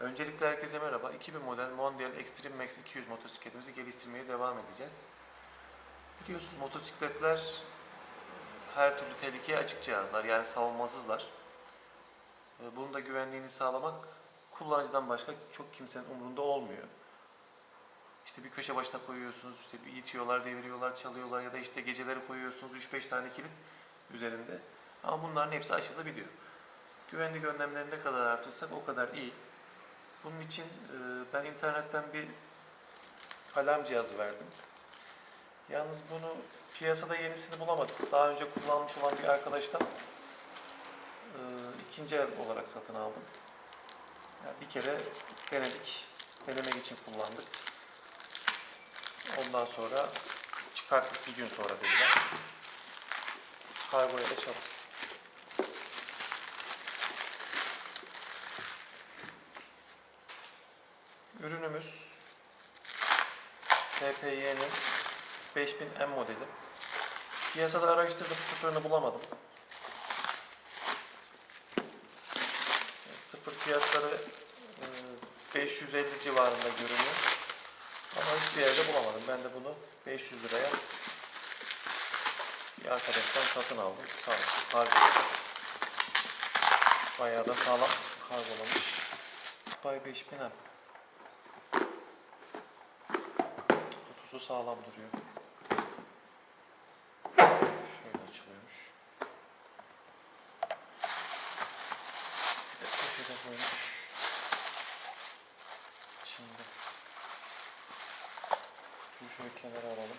Öncelikle herkese merhaba. 2000 model Mondial Extreme Max 200 motosikletimizi geliştirmeye devam edeceğiz. Biliyorsunuz motosikletler her türlü tehlikeye açık cihazlar yani savunmasızlar. Ee, Bunun da güvenliğini sağlamak kullanıcıdan başka çok kimsenin umurunda olmuyor. İşte bir köşe başına koyuyorsunuz, işte bir itiyorlar, deviriyorlar, çalıyorlar ya da işte geceleri koyuyorsunuz 3-5 tane kilit üzerinde. Ama bunların hepsi aşılabiliyor. Güvenlik önlemlerini ne kadar artırsak o kadar iyi. Bunun için e, ben internetten bir alarm cihazı verdim. Yalnız bunu piyasada yenisini bulamadık. Daha önce kullanmış olan bir arkadaştan e, ikinci el olarak satın aldım. Yani bir kere denedik. Denemek için kullandık. Ondan sonra çıkarttık bir gün sonra dediler. Kargoya da çalıştık. TPY'nin 5000M modeli. Piyasada araştırdım, sıfırını bulamadım. Sıfır fiyatları e, 550 civarında görünüyor. Ama hiçbir yerde bulamadım. Ben de bunu 500 liraya bir arkadaştan satın aldım. Olsun. Kargoladı. Bayağı da sağlam kargolamış. Bay 5000M. Kutusu sağlam duruyor. Şöyle açılıyormuş. De köşede koymuş. Şimdi şöyle kenara alalım.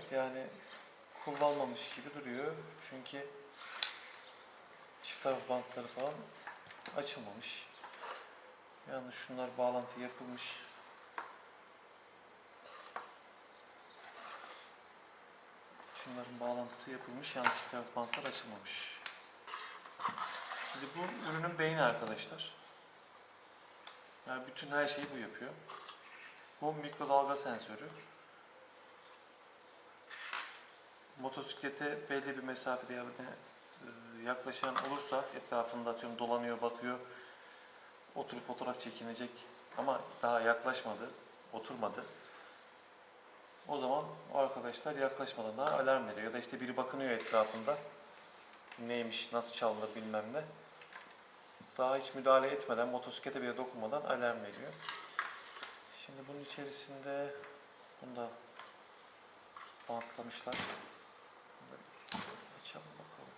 Evet yani kullanmamış gibi duruyor. Çünkü çift taraf bantları falan açılmamış. Yalnız şunlar bağlantı yapılmış. Şunların bağlantısı yapılmış. Yalnız çift taraf bantlar açılmamış. Şimdi bu ürünün beyni arkadaşlar. Yani bütün her şeyi bu yapıyor. Bu mikrodalga sensörü. Motosiklete belli bir mesafede yani e, yaklaşan olursa etrafında atıyorum dolanıyor, bakıyor, oturup fotoğraf çekinecek ama daha yaklaşmadı, oturmadı. O zaman o arkadaşlar yaklaşmadan daha alarm veriyor ya da işte biri bakınıyor etrafında neymiş, nasıl çalınır bilmem ne. Daha hiç müdahale etmeden, motosiklete bile dokunmadan alarm veriyor. Şimdi bunun içerisinde bunu da bantlamışlar. Açalım bakalım.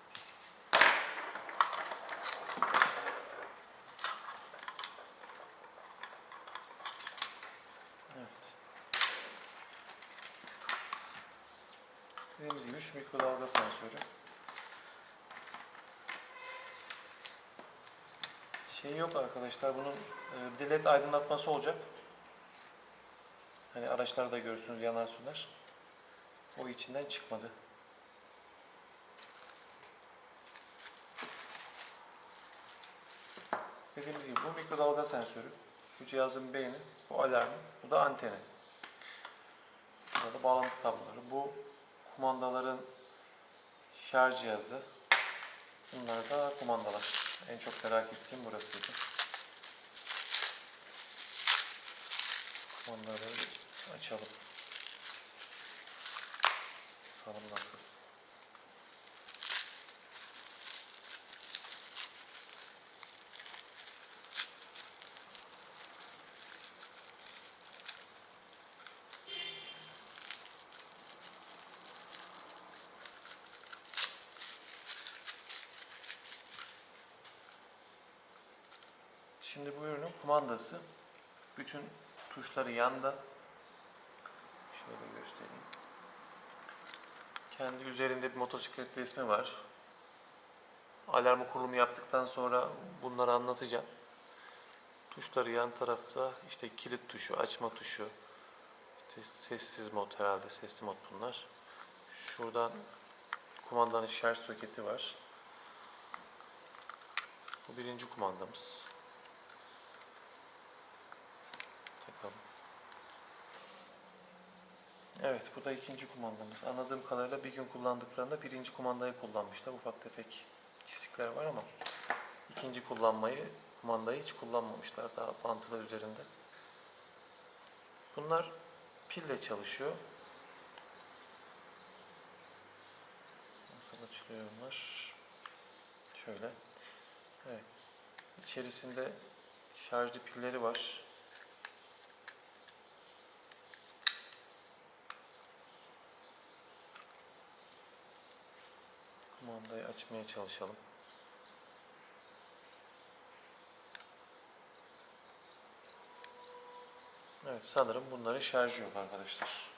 Evet. Dediğimiz gibi şu mikrodalga sensörü. Şey yok arkadaşlar bunun e, led aydınlatması olacak. Hani araçlarda görürsünüz yanar söner. O içinden çıkmadı. Dediğimiz gibi bu mikrodalga sensörü. Bu cihazın beyni, bu alarmı, bu da anteni. Burada da bağlantı kabloları. Bu kumandaların şarj cihazı. Bunlar da kumandalar. En çok merak ettiğim burasıydı. Kumandaları açalım. Bakalım nasıl. Şimdi bu ürünün kumandası. Bütün tuşları yanda. Şöyle göstereyim. Kendi üzerinde bir motosiklet resmi var. Alarmı kurulumu yaptıktan sonra bunları anlatacağım. Tuşları yan tarafta işte kilit tuşu, açma tuşu, sessiz mod herhalde, sesli mod bunlar. Şuradan kumandanın şarj soketi var. Bu birinci kumandamız. Evet, bu da ikinci kumandamız. Anladığım kadarıyla bir gün kullandıklarında birinci kumandayı kullanmışlar. Ufak tefek çizikler var ama ikinci kullanmayı, kumandayı hiç kullanmamışlar daha bantılar üzerinde. Bunlar pille çalışıyor. Nasıl açılıyor bunlar? Şöyle. Evet. İçerisinde şarjlı pilleri var. Kumandayı açmaya çalışalım. Evet sanırım bunların şarjı yok arkadaşlar.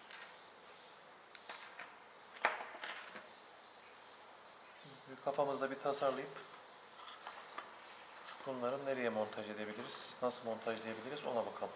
Kafamızda bir tasarlayıp bunları nereye montaj edebiliriz, nasıl montajlayabiliriz ona bakalım.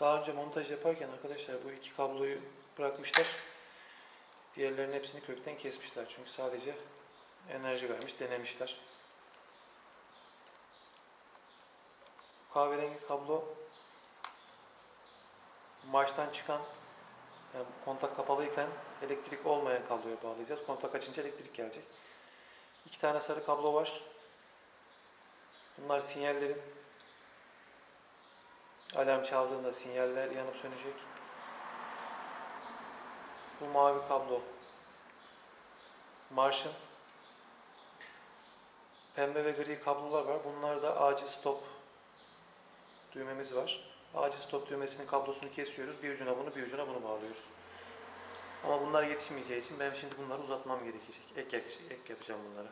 Daha önce montaj yaparken arkadaşlar bu iki kabloyu bırakmışlar. Diğerlerinin hepsini kökten kesmişler. Çünkü sadece enerji vermiş, denemişler. Kahverengi kablo marştan çıkan yani kontak kapalıyken elektrik olmayan kabloya bağlayacağız. Kontak açınca elektrik gelecek. İki tane sarı kablo var. Bunlar sinyallerin Alarm çaldığında sinyaller yanıp sönecek. Bu mavi kablo marşın. Pembe ve gri kablolar var. Bunlar da acil stop düğmemiz var. Acil stop düğmesinin kablosunu kesiyoruz. Bir ucuna bunu, bir ucuna bunu bağlıyoruz. Ama bunlar yetişmeyeceği için benim şimdi bunları uzatmam gerekecek. Ek, ek, ek yapacağım bunları.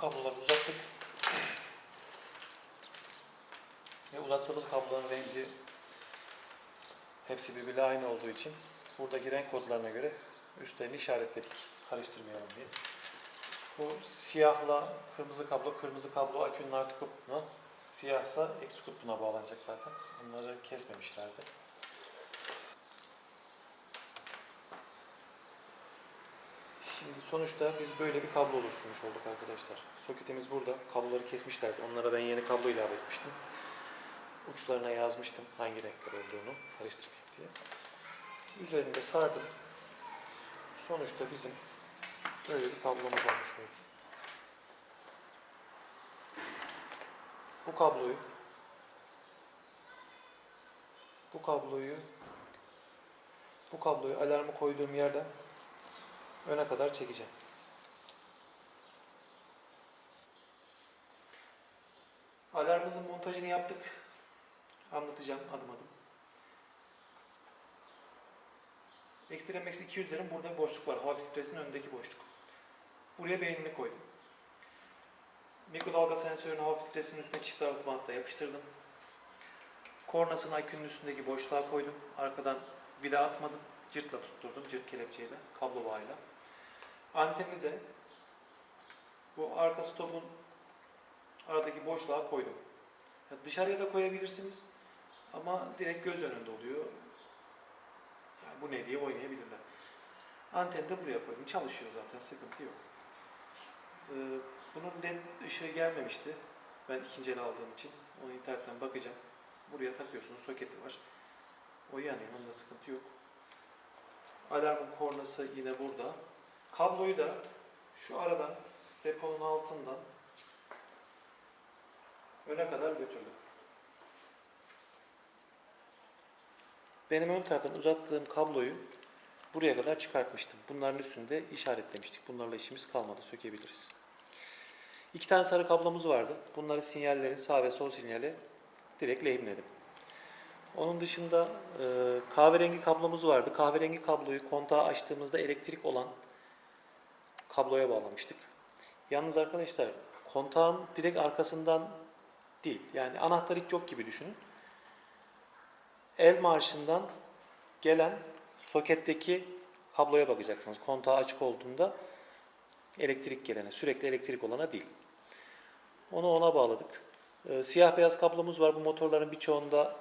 Kabloları uzattık. Ve uzattığımız kabloların rengi hepsi birbiriyle aynı olduğu için buradaki renk kodlarına göre üstlerini işaretledik. Karıştırmayalım diye. Bu siyahla kırmızı kablo, kırmızı kablo akünün artı kutbuna, siyahsa eksi kutbuna bağlanacak zaten. Onları kesmemişlerdi. Şimdi sonuçta biz böyle bir kablo oluşturmuş olduk arkadaşlar. Soketimiz burada. Kabloları kesmişlerdi. Onlara ben yeni kablo ilave etmiştim. Uçlarına yazmıştım hangi renkler olduğunu karıştırmayayım diye. Üzerinde sardım. Sonuçta bizim böyle bir kablomuz olmuş oldu. Bu kabloyu bu kabloyu bu kabloyu alarmı koyduğum yerden öne kadar çekeceğim. Alarmımızın montajını yaptık. Anlatacağım adım adım. Extreme Max 200'lerin burada bir boşluk var. Hava filtresinin önündeki boşluk. Buraya beynini koydum. Mikrodalga sensörünü hava filtresinin üstüne çift taraflı bantla yapıştırdım. Kornasını akünün üstündeki boşluğa koydum. Arkadan vida atmadım. Cırtla tutturdum. Cırt kelepçeyle, kablo bağıyla. Anteni de bu arka stopun aradaki boşluğa koydum. Ya dışarıya da koyabilirsiniz ama direkt göz önünde oluyor. Yani bu ne diye oynayabilirler. Anteni de buraya koydum. Çalışıyor zaten sıkıntı yok. Ee, bunun led ışığı gelmemişti. Ben ikinci el aldığım için. Onu internetten bakacağım. Buraya takıyorsunuz. Soketi var. O yanıyor. Onda sıkıntı yok. Alarmın kornası yine burada. Kabloyu da şu aradan deponun altından öne kadar götürdüm. Benim ön taraftan uzattığım kabloyu buraya kadar çıkartmıştım. Bunların üstünde işaretlemiştik. Bunlarla işimiz kalmadı. Sökebiliriz. İki tane sarı kablomuz vardı. Bunları sinyallerin sağ ve sol sinyali direkt lehimledim. Onun dışında e, kahverengi kablomuz vardı. Kahverengi kabloyu kontağı açtığımızda elektrik olan kabloya bağlamıştık. Yalnız arkadaşlar kontağın direkt arkasından değil. Yani anahtar hiç yok gibi düşünün. El marşından gelen soketteki kabloya bakacaksınız. Kontağı açık olduğunda elektrik gelene, sürekli elektrik olana değil. Onu ona bağladık. Ee, siyah beyaz kablomuz var. Bu motorların birçoğunda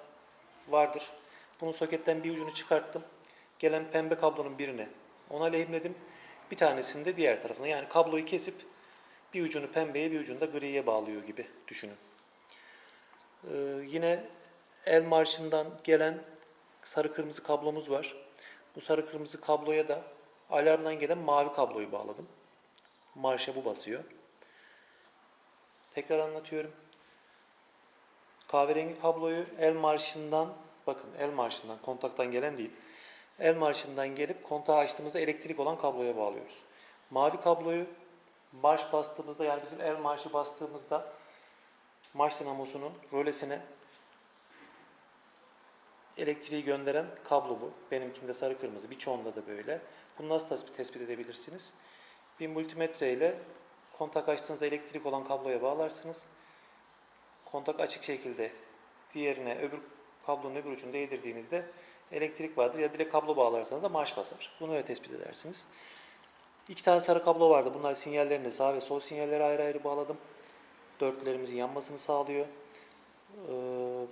vardır. Bunun soketten bir ucunu çıkarttım. Gelen pembe kablonun birini ona lehimledim. Bir tanesini de diğer tarafına. Yani kabloyu kesip bir ucunu pembeye bir ucunu da griye bağlıyor gibi düşünün. Ee, yine el marşından gelen sarı kırmızı kablomuz var. Bu sarı kırmızı kabloya da alarmdan gelen mavi kabloyu bağladım. Marşa bu basıyor. Tekrar anlatıyorum. Kahverengi kabloyu el marşından bakın el marşından kontaktan gelen değil. El marşından gelip kontağı açtığımızda elektrik olan kabloya bağlıyoruz. Mavi kabloyu marş bastığımızda yani bizim el marşı bastığımızda marş dinamosunun rölesine elektriği gönderen kablo bu. Benimkinde sarı kırmızı. Birçoğunda da böyle. Bunu nasıl tespit, tespit edebilirsiniz? Bir multimetre ile kontak açtığınızda elektrik olan kabloya bağlarsınız. Kontak açık şekilde diğerine öbür kablonun öbür ucunu değdirdiğinizde elektrik vardır ya direkt kablo bağlarsanız da marş basar. Bunu öyle tespit edersiniz. İki tane sarı kablo vardı. Bunlar sinyallerini sağ ve sol sinyalleri ayrı ayrı bağladım. Dörtlerimizin yanmasını sağlıyor. Ee,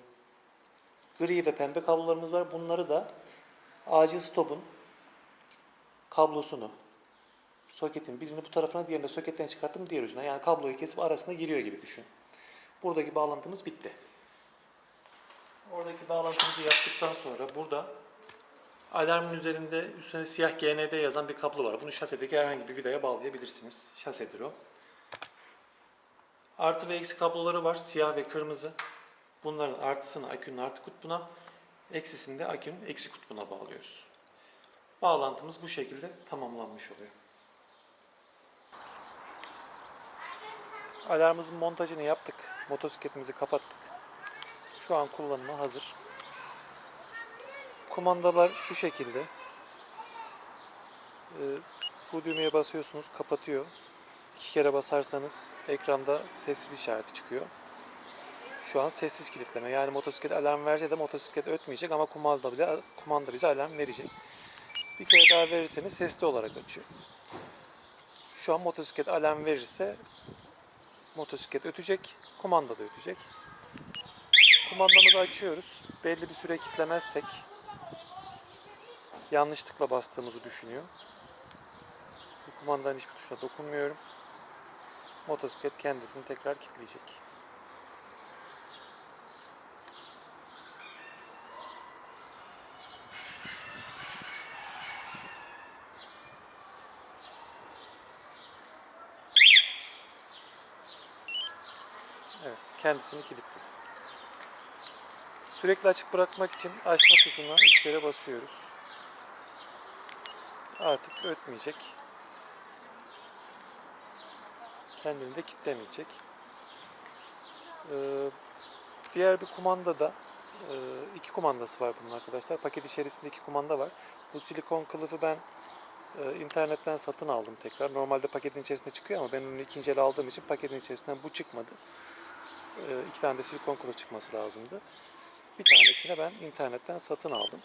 gri ve pembe kablolarımız var. Bunları da acil stopun kablosunu soketin birini bu tarafına diğerini soketten çıkarttım diğer ucuna. Yani kabloyu kesip arasına giriyor gibi düşün. Buradaki bağlantımız bitti. Oradaki bağlantımızı yaptıktan sonra burada alarmın üzerinde üstüne siyah GND yazan bir kablo var. Bunu şasedeki herhangi bir vidaya bağlayabilirsiniz. Şasedir o. Artı ve eksi kabloları var. Siyah ve kırmızı. Bunların artısını akünün artı kutbuna, eksisini de akünün eksi kutbuna bağlıyoruz. Bağlantımız bu şekilde tamamlanmış oluyor. Alarmımızın montajını yaptık. Motosikletimizi kapattık. Şu an kullanıma hazır. Kumandalar bu şekilde. Ee, bu düğmeye basıyorsunuz, kapatıyor. iki kere basarsanız ekranda sessiz işareti çıkıyor. Şu an sessiz kilitleme. Yani motosiklet alarm verse de motosiklet ötmeyecek ama kumanda bile kumanda bize alarm verecek. Bir kere daha verirseniz sesli olarak açıyor. Şu an motosiklet alarm verirse motosiklet ötecek, kumanda da ötecek. Kumandamızı açıyoruz. Belli bir süre kilitlemezsek yanlışlıkla bastığımızı düşünüyor. Bu kumandanın hiçbir tuşuna dokunmuyorum. Motosiklet kendisini tekrar kilitleyecek. Evet, kendisini kilitledi. Sürekli açık bırakmak için açma tuşuna üç kere basıyoruz. Artık ötmeyecek. Kendini de kilitlemeyecek. Ee, diğer bir kumanda da e, iki kumandası var bunun arkadaşlar. Paket içerisinde iki kumanda var. Bu silikon kılıfı ben e, internetten satın aldım tekrar. Normalde paketin içerisinde çıkıyor ama ben onu ikinci el aldığım için paketin içerisinden bu çıkmadı. E, iki tane de silikon kılıf çıkması lazımdı. Bir tanesini ben internetten satın aldım.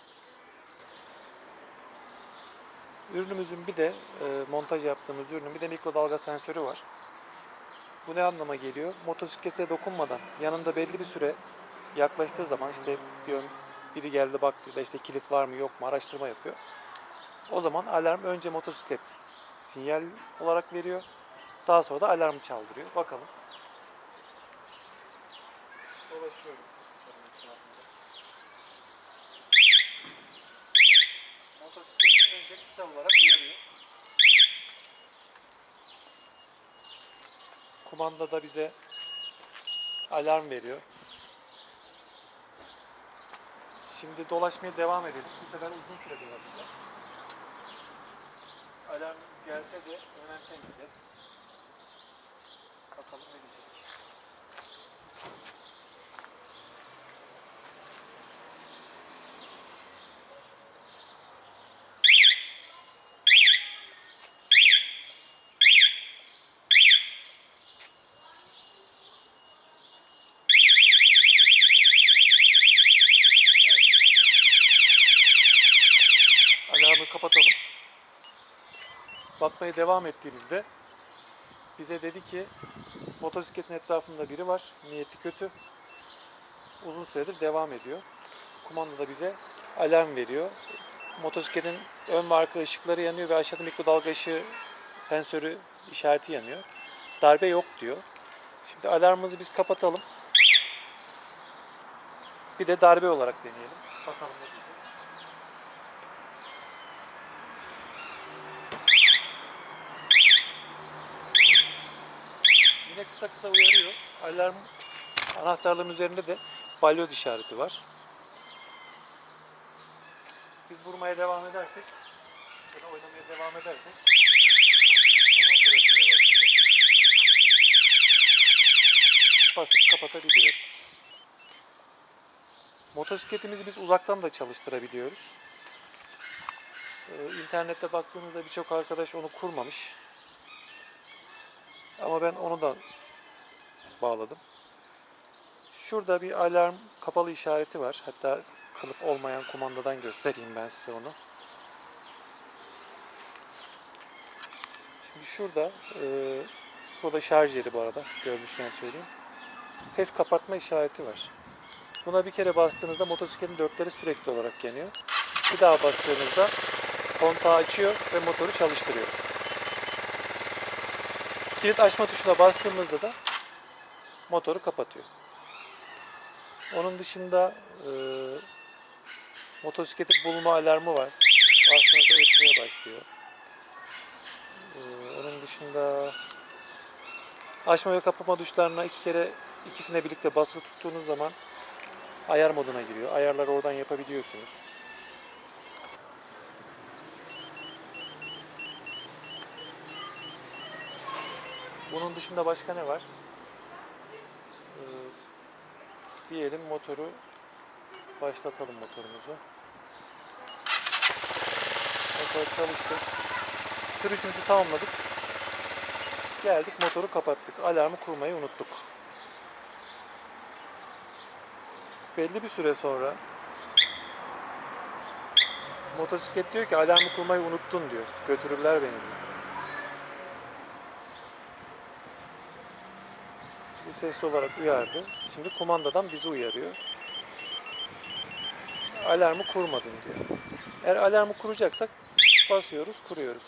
Ürünümüzün bir de e, montaj yaptığımız ürünün bir de mikrodalga sensörü var. Bu ne anlama geliyor? Motosiklete dokunmadan yanında belli bir süre yaklaştığı zaman işte diyorum biri geldi baktı işte kilit var mı yok mu araştırma yapıyor. O zaman alarm önce motosiklet sinyal olarak veriyor. Daha sonra da alarmı çaldırıyor. Bakalım. Dolaşıyorum. Kısa olarak uyarıyor. Kumanda da bize alarm veriyor. Şimdi dolaşmaya devam edelim. Bu sefer uzun süre dolaşacağız. Alarm gelse de önemsemeyeceğiz. Bakalım ne diyecek. Evet. Alarmı kapatalım. Bakmaya devam ettiğimizde bize dedi ki motosikletin etrafında biri var. Niyeti kötü. Uzun süredir devam ediyor. Kumanda da bize alarm veriyor. Motosikletin ön ve arka ışıkları yanıyor ve aşağıda mikrodalga ışığı sensörü işareti yanıyor. Darbe yok diyor. Şimdi alarmımızı biz kapatalım. Bir de darbe olarak deneyelim. Bakalım ne diyecek. Yine kısa kısa uyarıyor. Alarm anahtarlığın üzerinde de balyoz işareti var. Biz vurmaya devam edersek ya oynamaya devam edersek uzun. Basıp kapatabiliyoruz. Motosikletimizi biz uzaktan da çalıştırabiliyoruz. Ee, İnternette baktığımızda birçok arkadaş onu kurmamış. Ama ben onu da bağladım. Şurada bir alarm kapalı işareti var. Hatta kılıf olmayan kumandadan göstereyim ben size onu. Şimdi şurada, e, bu da şarj yeri bu arada görmüşken söyleyeyim. Ses kapatma işareti var. Buna bir kere bastığınızda motosikletin dörtleri sürekli olarak yanıyor. Bir daha bastığınızda kontağı açıyor ve motoru çalıştırıyor. Kilit açma tuşuna bastığımızda da motoru kapatıyor. Onun dışında e, motosikleti bulma alarmı var. Bastığınızda ötmeye başlıyor. E, onun dışında açma ve kapama tuşlarına iki kere ikisine birlikte basılı tuttuğunuz zaman ayar moduna giriyor. Ayarları oradan yapabiliyorsunuz. Bunun dışında başka ne var? Ee, diyelim motoru başlatalım motorumuzu. Motor çalıştı. Sürüşümüzü tamamladık. Geldik motoru kapattık. Alarmı kurmayı unuttuk. Belli bir süre sonra motosiklet diyor ki alarmı kurmayı unuttun diyor. Götürürler beni diyor. Sesli olarak uyardı. Şimdi kumandadan bizi uyarıyor. Alarmı kurmadın diyor. Eğer alarmı kuracaksak basıyoruz, kuruyoruz.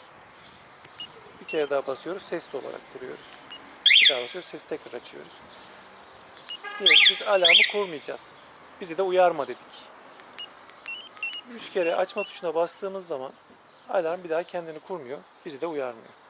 Bir kere daha basıyoruz, sesli olarak kuruyoruz. Bir daha basıyoruz, sesi tekrar açıyoruz. Diyelim biz alarmı kurmayacağız. Bizi de uyarma dedik. Üç kere açma tuşuna bastığımız zaman alarm bir daha kendini kurmuyor, bizi de uyarmıyor.